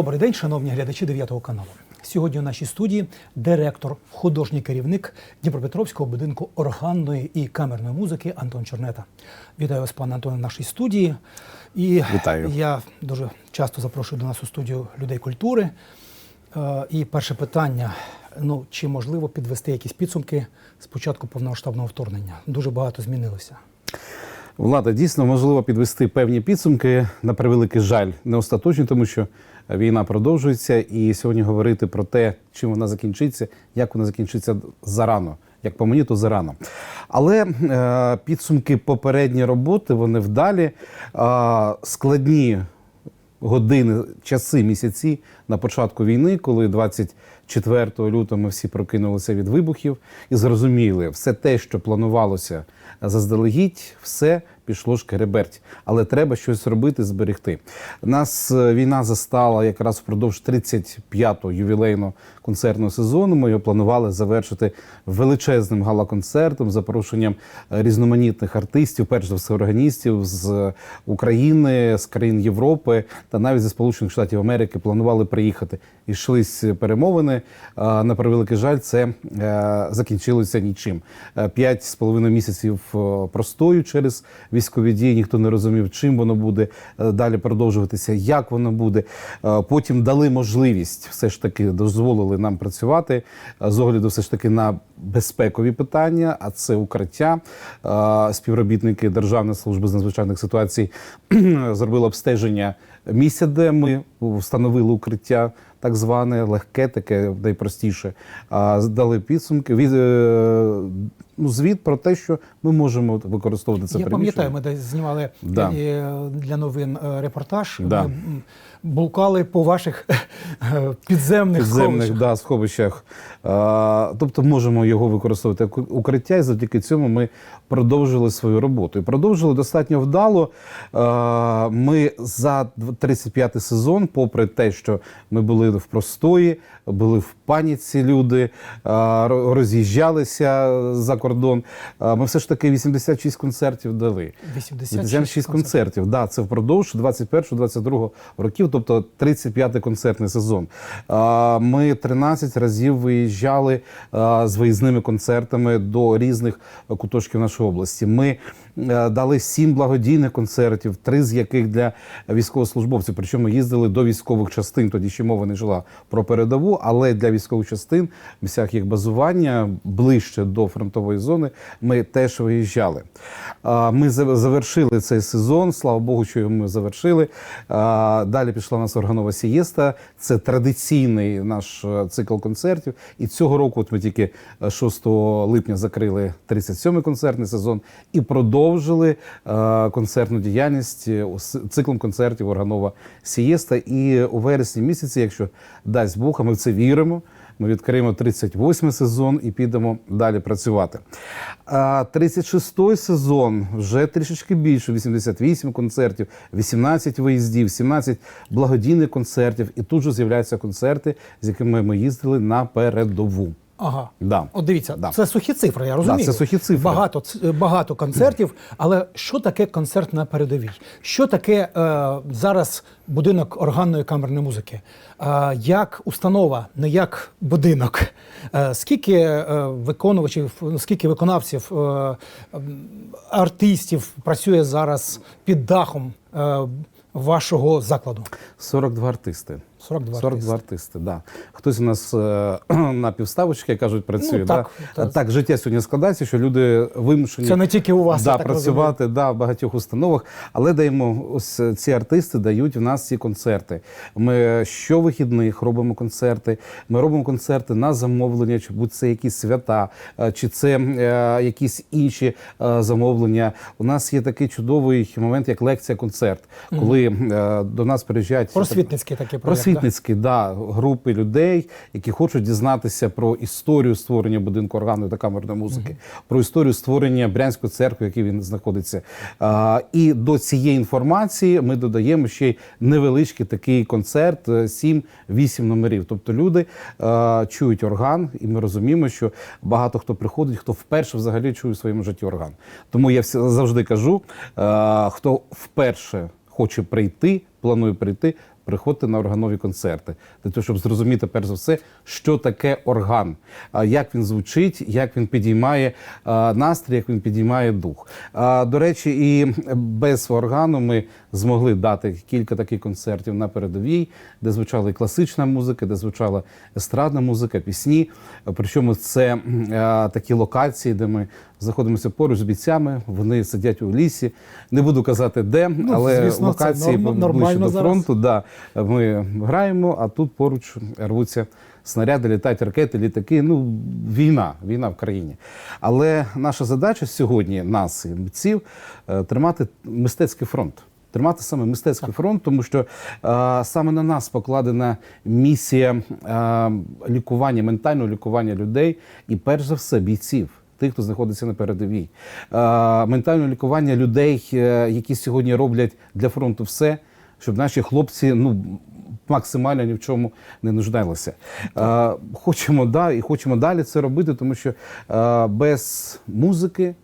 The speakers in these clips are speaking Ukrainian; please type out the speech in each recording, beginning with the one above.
Добрий день, шановні глядачі 9 каналу. Сьогодні у нашій студії директор, художній керівник Дніпропетровського будинку органної і камерної музики Антон Чорнета. Вітаю вас, пане Антоне, в нашій студії. І Вітаю. я дуже часто запрошую до нас у студію людей культури. Е, І перше питання: ну чи можливо підвести якісь підсумки з початку повномасштабного вторгнення? Дуже багато змінилося. Влада, дійсно можливо підвести певні підсумки. На превеликий жаль, не остаточні, тому що війна продовжується, і сьогодні говорити про те, чим вона закінчиться, як вона закінчиться зарано. Як по мені, то зарано. Але е, підсумки попередньої роботи вони вдалі, е, складні години, часи, місяці на початку війни, коли 24 лютого ми всі прокинулися від вибухів і зрозуміли, все те, що планувалося заздалегідь, все пішло шкереберть. Але треба щось робити, зберегти. Нас е, війна застала якраз впродовж 35-го ювілейного концертного сезону. Ми його планували завершити величезним гала-концертом, запрошенням е, різноманітних артистів, перш за все органістів з України, з країн Європи та навіть зі Сполучених Штатів Америки планували приїхати. І йшлись перемовини. На превеликий жаль, це е, закінчилося нічим. Е, П'ять з половиною місяців е, простою через військові дії. Ніхто не розумів, чим воно буде е, далі продовжуватися, як воно буде. Е, Потім дали можливість, все ж таки дозволили нам працювати е, з огляду, все ж таки на безпекові питання, а це укриття. Співробітники Державної служби з надзвичайних ситуацій зробили обстеження місця, де ми встановили укриття, так зване легке, таке найпростіше. А, Дали підсумки від е, ну, звіт про те, що ми можемо використовувати це Я пам'ятаю, ми десь знімали Да. е, для новин е, репортаж. Да. Ми блукали по ваших підземних, підземних сховищах. да, сховищах. А, тобто можемо його використовувати як укриття, і завдяки цьому ми продовжили свою роботу. І продовжили достатньо вдало. А, ми за 35-й сезон, попри те, що ми були в простої, були в паніці люди, роз'їжджалися за кордон. Ми все ж таки 86 концертів дали. 86 86 концертів. Да, це впродовж 21-22 років, тобто 35-й концертний сезон. Ми 13 разів виїжджали з виїзними концертами до різних куточків нашої області. Ми е, дали сім благодійних концертів, три з яких для військовослужбовців. Причому їздили до військових частин. Тоді ще мова не йшла про передову, але для військових частин, місцях їх базування ближче до фронтової зони, ми теж виїжджали. Ми завершили цей сезон. Слава Богу, що його ми завершили. Далі пішла у нас органова сієста. Це традиційний наш е, цикл концертів. І цього року, от ми тільки е, 6 липня закрили 37-й концертний сезон і продовжили е, концертну діяльність е, циклом концертів органова сієста. І у вересні місяці, якщо дасть Бог, а ми в це віримо. Ми відкриємо 38 сезон і підемо далі працювати. А 36-й сезон вже трішечки більше: 88 концертів, 18 виїздів, 17 благодійних концертів. І тут же з'являються концерти, з якими ми їздили на передову. Ага. Да. От дивіться, Да. це сухі цифри, я розумію. це сухі цифри. Багато, багато концертів, але що таке концерт на передовій? Що таке е, зараз будинок органної камерної музики? Е, як установа, не як будинок? Е, скільки е, виконувачів, ну, скільки виконавців, е, артистів працює зараз під дахом е, вашого закладу? 42 артисти. 42 42 артисти, да. Хтось у нас е, на півставочки, як кажуть, працює. Ну, да? так, так. так, життя сьогодні складається, що люди вимушені Це не тільки у вас, да, я так працювати да, в багатьох установах, але даємо ось ці артисти дають в нас ці концерти. Ми щовихідних робимо концерти. Ми робимо концерти на замовлення, чи будь це якісь свята, е, чи це е, якісь інші е, замовлення. У нас є такий чудовий момент, як лекція-концерт, коли е, до нас приїжджають Просвітницький такий проєкт. Да? Просвітницькі да, групи людей, які хочуть дізнатися про історію створення будинку органної та камерної музики, про історію створення Брянської церкви, в якій він знаходиться. А, і до цієї інформації ми додаємо ще й невеличкий такий концерт, е, 7-8 номерів. Тобто люди е, чують орган, і ми розуміємо, що багато хто приходить, хто вперше взагалі чує в своєму житті орган. Тому я завжди кажу: е, хто вперше хоче прийти, планує прийти. Приходьте на органові концерти, для того, щоб зрозуміти перш за все, що таке орган, як він звучить, як він підіймає настрій, як він підіймає дух. До речі, і без органу ми змогли дати кілька таких концертів на передовій, де звучала і класична музика, де звучала естрадна музика, пісні. Причому це такі локації, де ми знаходимося поруч з бійцями. Вони сидять у лісі. Не буду казати де, але звісно, це локації норм- ближче до фронту. Да, ми граємо, а тут поруч рвуться снаряди, літають ракети, літаки. Ну, війна, війна в країні. Але наша задача сьогодні, нас, і митців, е, тримати мистецький фронт. Тримати саме мистецький фронт, тому що е, саме на нас покладена місія е, лікування, ментального лікування людей і, перш за все, бійців. Тих, хто знаходиться на передовій, Е, ментальне лікування людей, які сьогодні роблять для фронту все, щоб наші хлопці ну максимально ні в чому не нуждалися. Е, хочемо да, і хочемо далі це робити, тому що е, без музики.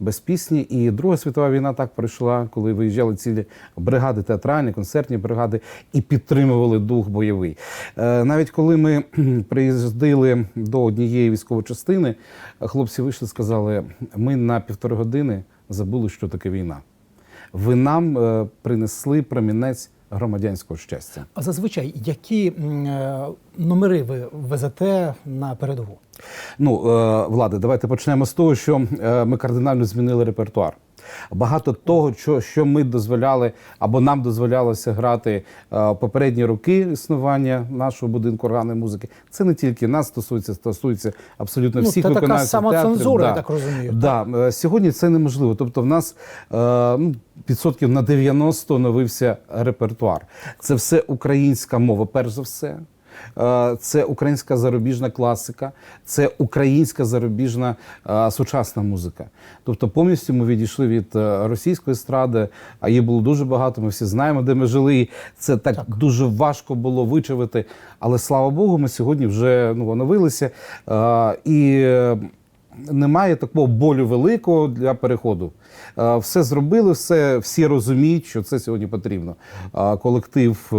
Без пісні і Друга світова війна так пройшла, коли виїжджали цілі бригади театральні, концертні бригади і підтримували дух бойовий. Е, навіть коли ми приїздили до однієї військової частини, хлопці вийшли і сказали: ми на півтори години забули, що таке війна. Ви нам е, принесли промінець громадянського щастя. А зазвичай, які е, номери ви везете на передову? Ну, е, влади, давайте почнемо з того, що е, ми кардинально змінили репертуар. Багато того, що, що ми дозволяли або нам дозволялося грати е, попередні роки існування нашого будинку органної музики, це не тільки нас стосується, стосується абсолютно Ну, всіх це така самоцензура, театрів. я так розумію, Да. Е, Сьогодні це неможливо. Тобто, в нас е, ну, відсотків на 90 оновився репертуар. Це все українська мова, перш за все. Е, Це українська зарубіжна класика, це українська зарубіжна е, сучасна музика. Тобто повністю ми відійшли від е, російської естради, а її було дуже багато. Ми всі знаємо, де ми жили. І Це так, дуже важко було вичавити. Але слава Богу, ми сьогодні вже ну, оновилися. І немає такого болю великого для переходу. Все зробили, все, всі розуміють, що це сьогодні потрібно. Колектив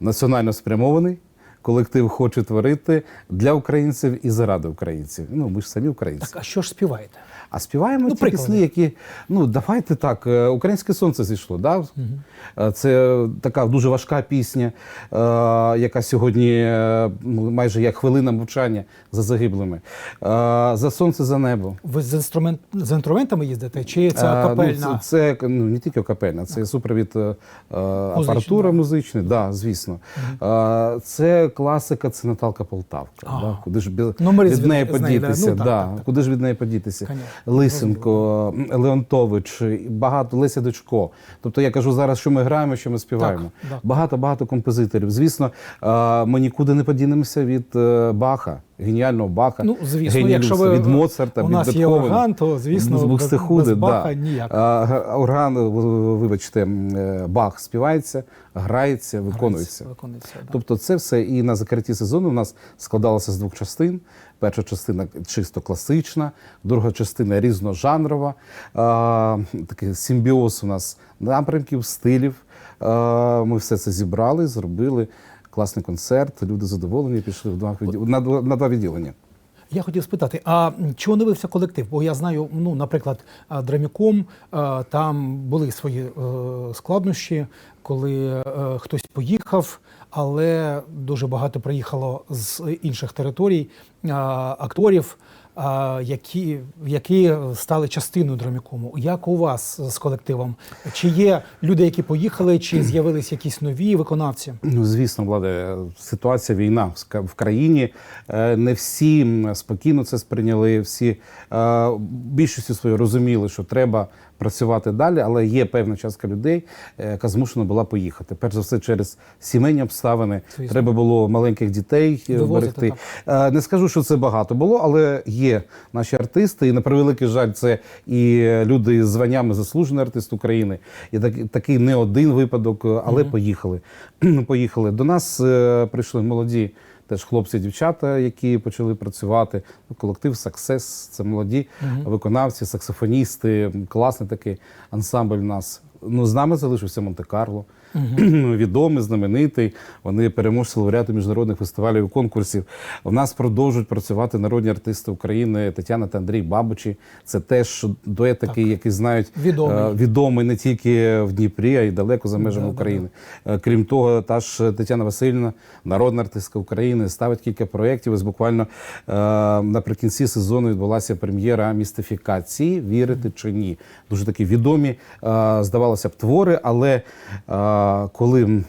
національно спрямований. Колектив хоче творити для українців і заради українців. Ну, ми ж самі українці. Так, а що ж співаєте? А співаємо Ну, ті приклади. пісні, які ну давайте так. е, Українське сонце зійшло. Да? Е, Це така дуже важка пісня, е, яка сьогодні ну, майже як хвилина мовчання за загиблими. За сонце за небо. Ви з інструмент з інструментами їздите? Чи це Е, капельна? Ну, це, це ну, не тільки капельна, це супровід апаратура да. музичний, да, звісно. Е, Це класика, це Наталка Полтавка. Да? Куди ж Ну, від неї з неї, подітися? Ну, так, да. так, так. Куди ж від неї подітися? Конечно. Лисенко, Леонтович, багато Леся Дочко. Тобто я кажу зараз, що ми граємо, що ми співаємо. Так, так. Багато багато композиторів. Звісно, ми нікуди не подінемося від е, Баха, геніального Баха. Ну, звісно, якщо ви- від Моцарта, у від нас є орган, то, звісно, без- без Баха да. ніяк. А, Орган, вибачте, е, Бах співається, грається, виконується. Виконується, да. Тобто це все і на закритті сезону у нас складалося з двох частин. Перша частина чисто класична, друга частина різножанрова. А, такий симбіоз у нас напрямків, стилів. А, ми все це зібрали, зробили класний концерт. Люди задоволені, пішли в два на, два- на два відділення. Я хотів спитати, а чи оновився колектив? Бо я знаю, ну, наприклад, Драміком там були свої е, складнощі, коли е, хтось поїхав, але дуже багато приїхало з інших територій акторів, які, які стали частиною Драмікому. Як у вас з колективом? Чи є люди, які поїхали, чи з'явились якісь нові виконавці? Ну, звісно, владе, ситуація війна в країні. Е, Не всі спокійно це сприйняли. Всі більшості більшістю розуміли, що треба працювати далі, але є певна частка людей, е, яка змушена була поїхати. Перш за все, через сімейні обставини. Звісно. Треба було маленьких дітей е, Вивозити, берегти. Е, Не скажу, що це багато було, але є наші артисти, і на превеликий жаль, це і люди з званнями заслужений артист України. І так, такий не один випадок, але поїхали. поїхали. До нас прийшли молоді. Теж хлопці, дівчата, які почали працювати. Колектив Саксес, це молоді виконавці, саксофоністи. Класний такий ансамбль у нас. Ну, з нами залишився Монте-Карло. відомий, знаменитий. Вони переможці лауреати міжнародних фестивалів і конкурсів. У нас продовжують працювати народні артисти України Тетяна та Андрій Бабучі. Це теж дует такий, який знають Відомий. е, відомий не тільки в Дніпрі, а й далеко за межами Да, да, України. Е, Крім того, та ж Тетяна Васильівна, народна артистка України, ставить кілька проєктів. Ось буквально е, наприкінці сезону відбулася прем'єра містифікації Вірити чи ні. Дуже такі відомі, здавалося б, твори, але коли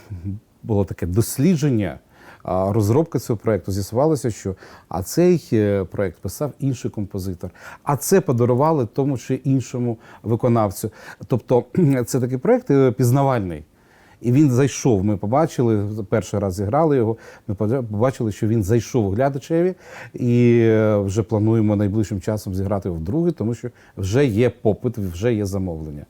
було таке дослідження. Розробка цього проєкту з'ясувалося, що а цей проект проєкт писав інший композитор, а це подарували тому чи іншому виконавцю. Тобто це такий проєкт е, пізнавальний. І він зайшов. Ми побачили перший раз зіграли його. Ми побачили, що він зайшов глядачеві, і е, вже плануємо найближчим часом зіграти його вдруге, тому що вже є попит, вже є замовлення.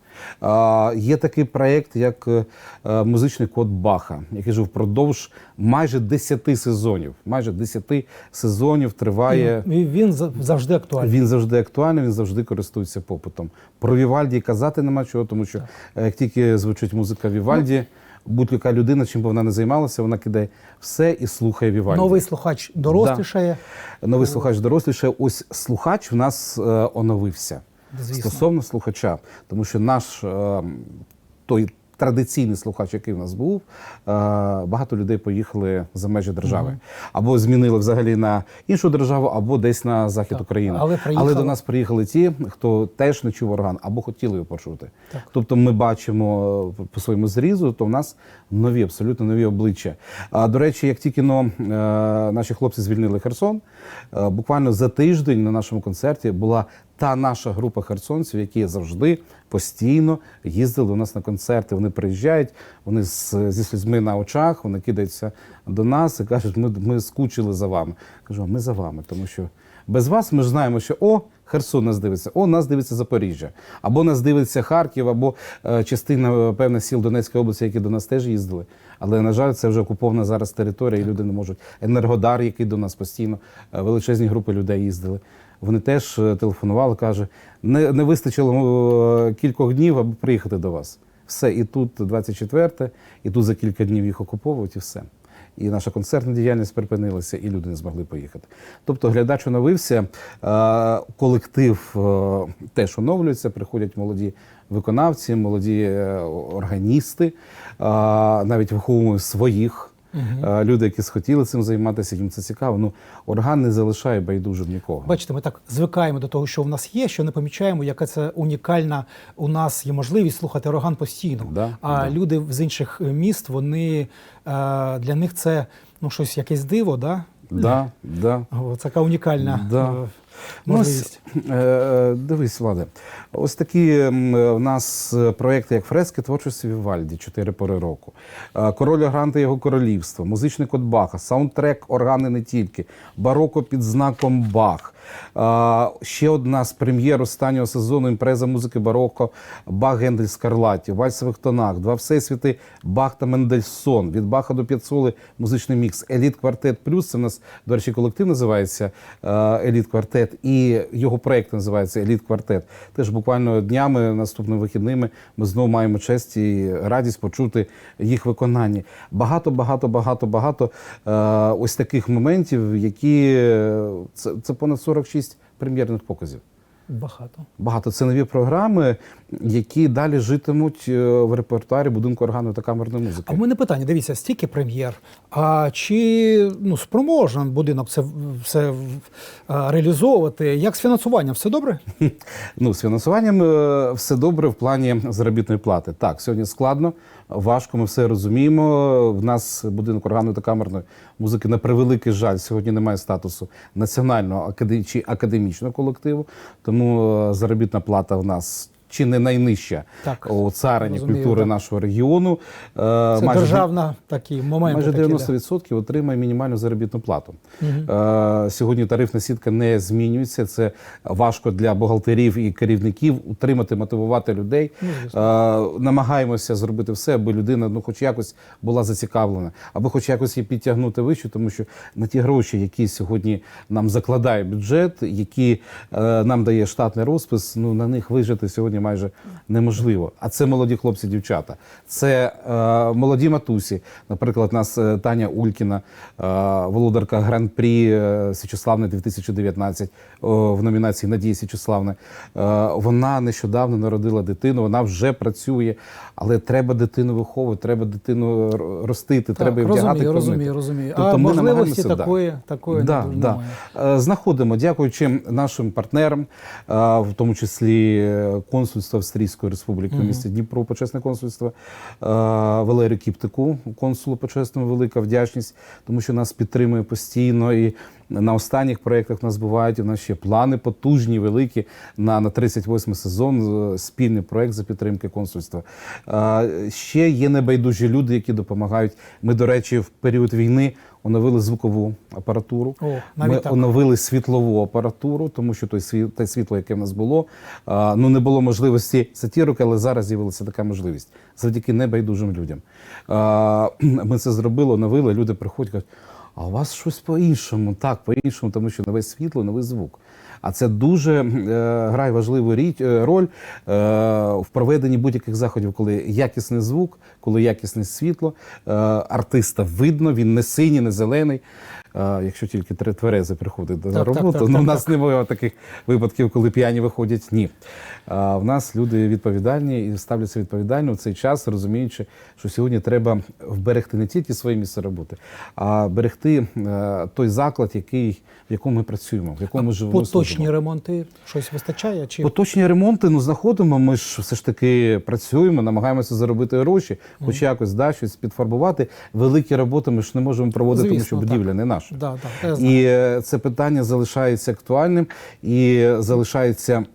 Є такий проєкт, як е, е, музичний код Баха, який вже впродовж майже 10 сезонів. Майже 10 сезонів триває. І він завжди актуальний. Він завжди актуальний, він завжди користується попитом. Про Вівальді казати нема чого, тому що е, як тільки звучить музика Вівальді, будь-яка людина, чим би вона не займалася, вона кидає все і слухає Вівальді. Новий слухач дорослішає. Новий слухач дорослішає. Ось слухач в нас е, оновився. Звісно. Стосовно слухача, тому що наш е, той традиційний слухач, який в нас був, е, багато людей поїхали за межі держави. Або змінили взагалі на іншу державу, або десь на захід Так. України. Але приїхали- до нас приїхали ті, хто теж не чув орган, або хотіли його почути. Тобто ми бачимо е, по своєму зрізу, то в нас нові, абсолютно нові обличчя. А до речі, як тільки но, е, наші хлопці звільнили Херсон, буквально за тиждень на нашому концерті була та наша група херсонців, які завжди постійно їздили у нас на концерти. Вони приїжджають, вони з, зі слізьми на очах, вони кидаються до нас і кажуть, ми, ми скучили за вами. Кажу, ми за вами, тому що без вас ми ж знаємо, що о, Херсон нас дивиться, о, нас дивиться Запоріжжя, або нас дивиться Харків, або е, частина е, певних сіл Донецької області, які до нас теж їздили. Але на жаль, це вже окупована зараз територія, і люди не можуть. Енергодар, який до нас постійно е, величезні групи людей їздили. Вони теж е, телефонували, каже, не, не вистачило е, кількох днів, аби приїхати до вас. Все, і тут 24, і тут за кілька днів їх окуповують, і все. І наша концертна діяльність припинилася, і люди не змогли поїхати. Тобто глядач оновився, е, колектив теж оновлюється, приходять молоді виконавці, молоді органісти, навіть виховуємо своїх. Е, Люди, які схотіли цим займатися, їм це цікаво. Ну, орган не залишає байдужим нікого. Бачите, ми так звикаємо до того, що в нас є, що не помічаємо, яка це унікальна у нас є можливість слухати орган постійно. Да, а да. люди з інших міст, вони е, для них це ну щось якесь диво, да? Да, да. О, Це така унікальна Да. Е, Ну, ось, е, е, дивись, Владе, ось такі е, в нас е, проекти, як фрески творчості Вівальді, чотири пори року, е, король органти його королівства, музичний код Баха, саундтрек органи не тільки, бароко під знаком Бах. Ще одна з прем'єр останнього сезону імпреза музики бароко Бах Гендель Скарлатті, в вальсових тонах, два всесвіти Бах та Мендельсон. Від Баха до П'яцоли музичний мікс. Еліт Квартет Плюс. Це в нас, до речі, колектив називається е, Еліт Квартет, і його проєкт називається Еліт Квартет. Теж буквально днями, наступними вихідними, ми знову маємо честь і радість почути їх виконання. Багато, багато, багато, багато е, ось таких моментів, які е, це, це понад 46 прем'єрних показів. Багато. Багато це нові програми, які далі житимуть е, в репертуарі будинку органу та камерної музики. А в мене питання: дивіться, стільки прем'єр. А чи ну спроможен будинок це все реалізовувати? Як з фінансуванням? Все добре? Ну, з фінансуванням е, все добре в плані заробітної плати. Так, сьогодні складно, важко, ми все розуміємо. В нас будинок органу та камерної музики на превеликий жаль сьогодні немає статусу національного чи академічного колективу, тому е, заробітна плата в нас. Чи не найнижча Так, у царині розумію, культури так. нашого регіону. Е, Це майже державна такі моменти. Майже такі, да. 90% отримає мінімальну заробітну плату. Е, сьогодні тарифна сітка не змінюється. Це важко для бухгалтерів і керівників утримати, мотивувати людей. Ну, Е, намагаємося зробити все, аби людина ну, хоч якось була зацікавлена, аби хоч якось її підтягнути вище, тому що на ті гроші, які сьогодні нам закладає бюджет, які нам дає штатний розпис, ну на них вижити сьогодні майже неможливо. А це молоді хлопці, дівчата. Це е, молоді матусі. Наприклад, у нас е, Таня Улькіна, е, володарка гран-прі е, Січославне 2019 е, в номінації Надія Січославне. Е, вона нещодавно народила дитину, вона вже працює, але треба дитину виховувати, треба дитину ростити, треба її вдягати. розумію, розумію, розумію. Тобто а ми можливості такої, такої Да, не, да. немає. Е, Знаходимо, дякуючи нашим партнерам, е, в тому числі е, консульство Австрійської республіки в місті Дніпро, почесне консульство, Валерію Кіптику, консулу почесному, велика вдячність, тому що нас підтримує постійно і. На останніх проєктах у нас бувають у нас ще плани потужні, великі на, на 38 сезон. е, Спільний проєкт за підтримки консульства. Е, Ще є небайдужі люди, які допомагають. Ми, до речі, в період війни оновили звукову апаратуру. О, Ми так. оновили світлову апаратуру, тому що той світ, те світло, яке в нас було, а, ну не було можливості сатірок, але зараз з'явилася така можливість завдяки небайдужим людям. А, Ми це зробили, оновили. Люди приходять, кажуть, а у вас щось по-іншому, так, по-іншому, тому що нове світло, новий звук. А це дуже е, грає важливу річ, е, роль е, в проведенні будь-яких заходів, коли якісний звук, коли якісне світло, е, артиста видно, він не синій, не зелений. Якщо тільки тверезий приходить до Так, так, так, ну так, в нас немає таких випадків, коли п'яні виходять. Ні. А в нас люди відповідальні і ставляться відповідально в цей час, розуміючи, що сьогодні треба вберегти не тільки своє місце роботи, а берегти е, той заклад, який, в якому ми працюємо, в якому ми живемо. Поточні служимо. ремонти щось вистачає? Чи Поточні ремонти ну знаходимо. Ми ж все ж таки працюємо, намагаємося заробити гроші, хоч якось да, щось підфарбувати. Великі роботи ми ж не можемо проводити, тому що будівля так. не наша. Да, да. І е, це питання залишається актуальним і залишається.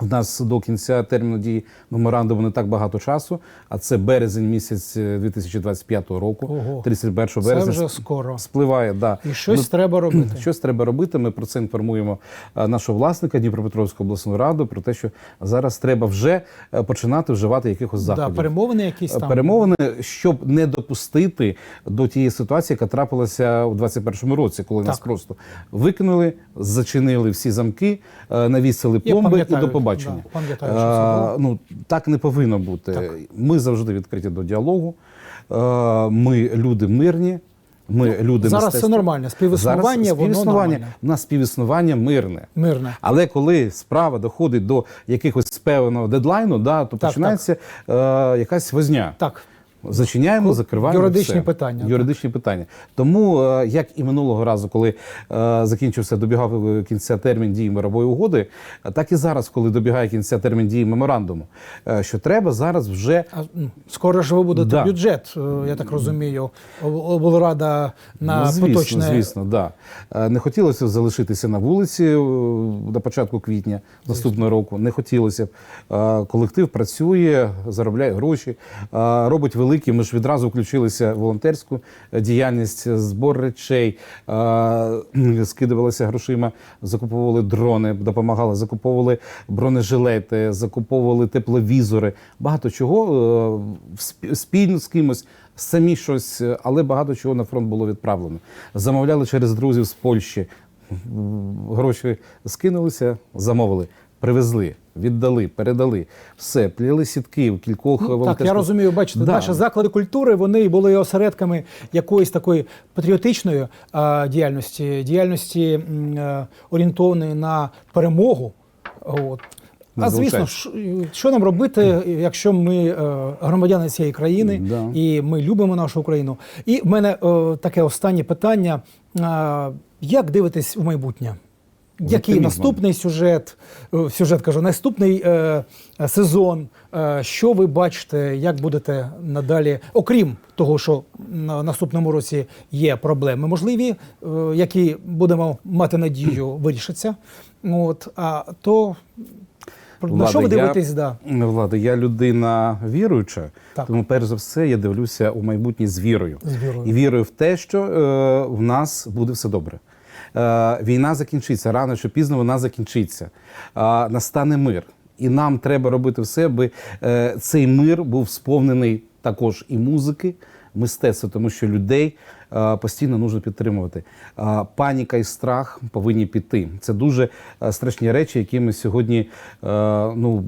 У нас до кінця терміну дії меморандуму не так багато часу, а це березень місяць е, 2025 року, Ого. 31 Це березня. вже скоро. Спливає, да. І щось Ну, треба робити. Щось треба робити. Ми про це інформуємо е, нашого власника Дніпропетровську обласну раду про те, що зараз треба вже е, починати вживати якихось Да, заходів. перемовини якісь там. Перемовини, щоб не допустити до тієї ситуації, яка трапилася у 21-му році, коли нас просто викинули, зачинили всі замки, е, навісили Я і пам'ятаю, до да, пам'ятаю, що це було. Ну так не повинно бути. Так. Ми завжди відкриті до діалогу. Е, Ми люди мирні. Ми люди Ну, зараз мистецтва. все нормально. Співіснування, Зараз воно співіснування, нормальне. у нас співіснування мирне. Мирне. Але коли справа доходить до якихось певного дедлайну, да, то Так, починається е, якась возня. Так. Зачиняємо, закриваємо. Юридичні все. питання, Юридичні питання. Тому, е, як і минулого разу, коли е, закінчився, добігав е, кінця термін дії мирової угоди, так і зараз, коли добігає кінця термін дії меморандуму, що треба зараз вже А, скоро ж ви будете Да. бюджет, я так розумію, облрада на ну, звісно, поточне. звісно, да. Не хотілося б залишитися на вулиці на початку квітня наступного року. Не хотілося б. Колектив працює, заробляє гроші, робить великі. Ми ж відразу включилися в волонтерську діяльність, збор речей, е, скидувалися грошима, закуповували дрони, допомагали, закуповували бронежилети, закуповували тепловізори. Багато чого е, спільно з кимось. Самі щось, але багато чого на фронт було відправлено. Замовляли через друзів з Польщі. Гроші скинулися, замовили, привезли, віддали, передали. Все, пліли сітки в кількох Ну, так, я розумію, бачите, Да. наші заклади культури вони були осередками якоїсь такої патріотичної а, діяльності, діяльності м, е, орієнтованої на перемогу. От. А звісно, що, що нам робити, якщо ми е, громадяни цієї країни Да. і ми любимо нашу Україну? І в мене е, таке останнє питання: Е, як дивитесь у майбутнє? Який наступний сюжет, е, сюжет кажу, наступний е, е, сезон? Е, що ви бачите, як будете надалі, окрім того, що на наступному році є проблеми можливі, е, які будемо мати надію вирішаться. От, а то на що ви дивитесь? Я, Да. Влада, я людина віруюча, Так. тому перш за все я дивлюся у майбутнє з вірою. З вірою. І вірою в те, що е, в нас буде все добре. Е, війна закінчиться рано чи пізно вона закінчиться. Е, настане мир. І нам треба робити все, аби е, цей мир був сповнений також і музики, мистецтво, тому що людей постійно нужно підтримувати. Паніка і страх повинні піти. Це дуже страшні речі, які ми сьогодні ну,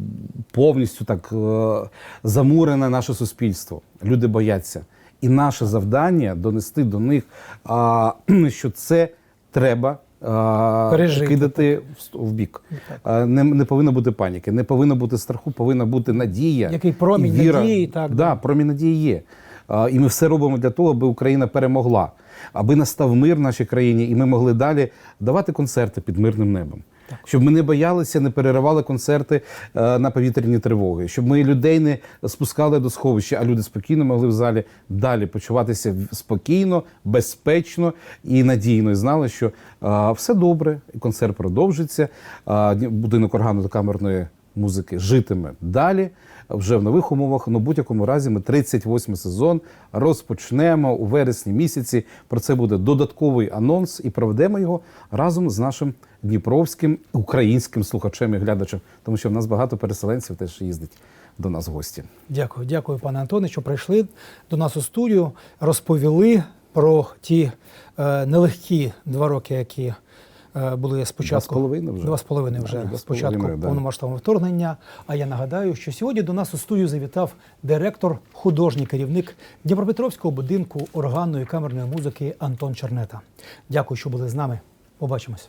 повністю так замурене наше суспільство. Люди бояться. І наше завдання донести до них, що це треба. а, Пережити. Кидати в бік. А, Не, не повинно бути паніки, не повинно бути страху, повинна бути надія. Який промінь і віра. надії, так, да, промінь надії є. А, І ми все робимо для того, аби Україна перемогла, аби настав мир в нашій країні, і ми могли далі давати концерти під мирним небом. Щоб ми не боялися, не переривали концерти е, на повітряні тривоги, щоб ми людей не спускали до сховища, а люди спокійно могли в залі далі почуватися спокійно, безпечно і надійно. І знали, що е, все добре, концерт продовжиться. будинок органу та камерної музики житиме далі. Вже в нових умовах, Ну, будь-якому разі, ми 38 сезон розпочнемо у вересні місяці. Про це буде додатковий анонс і проведемо його разом з нашим дніпровським українським слухачем і глядачем, тому що в нас багато переселенців теж їздить до нас в гості. Дякую, дякую, пане Антоне, що прийшли до нас у студію, розповіли про ті е, нелегкі два роки, які були спочатку. Два з половиною вже. Два з половиною вже спочатку повномасштабного вторгнення. А я нагадаю, що сьогодні до нас у студію завітав директор, художній керівник Дніпропетровського будинку органної камерної музики Антон Чернета. Дякую, що були з нами. Побачимось.